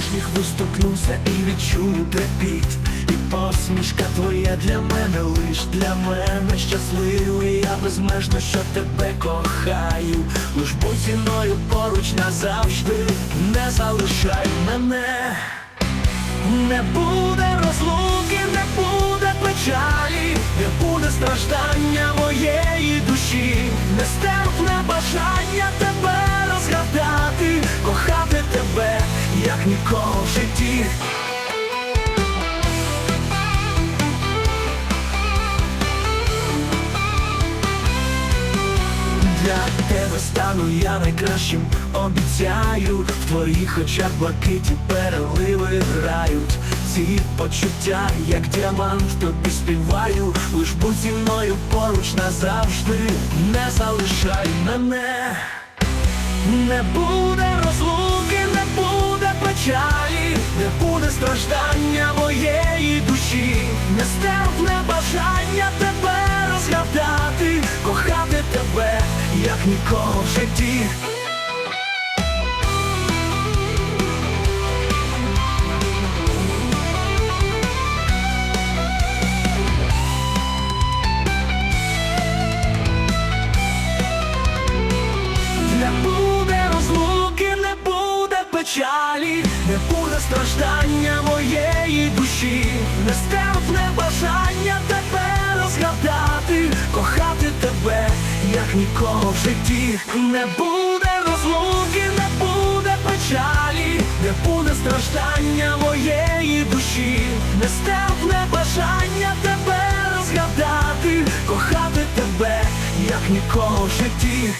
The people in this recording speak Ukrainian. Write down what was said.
Посміх вистукнувся і відчув трепіт. І посмішка твоя для мене, лиш для мене щасливий. Я безмежно, що тебе кохаю. Лиш будь зі мною поруч назавжди. Не залишай мене. Не буде розлуки, не буде печалі, не буде страждання моєї душі, нестерпне бажання тебе як нікого в житті. Для тебе стану я найкращим, обіцяю. В твоїх очах блакиті переливи грають. Ці почуття, як діамант, тобі співаю. Лиш будь зі мною поруч назавжди, не залишай мене. Не буде розлуки, страждання моєї душі, нестерпне бажання тебе розгадати, кохати тебе, як нікого в житті. Не буде розлуки, не буде печалі, не буде страждання моєї душі, нестерпне бажання тебе розгадати, кохати тебе, як нікого в житті. Не буде розлуки, не буде печалі, не буде страждання моєї душі, нестерпне бажання тебе розгадати, кохати тебе, як нікого в житті.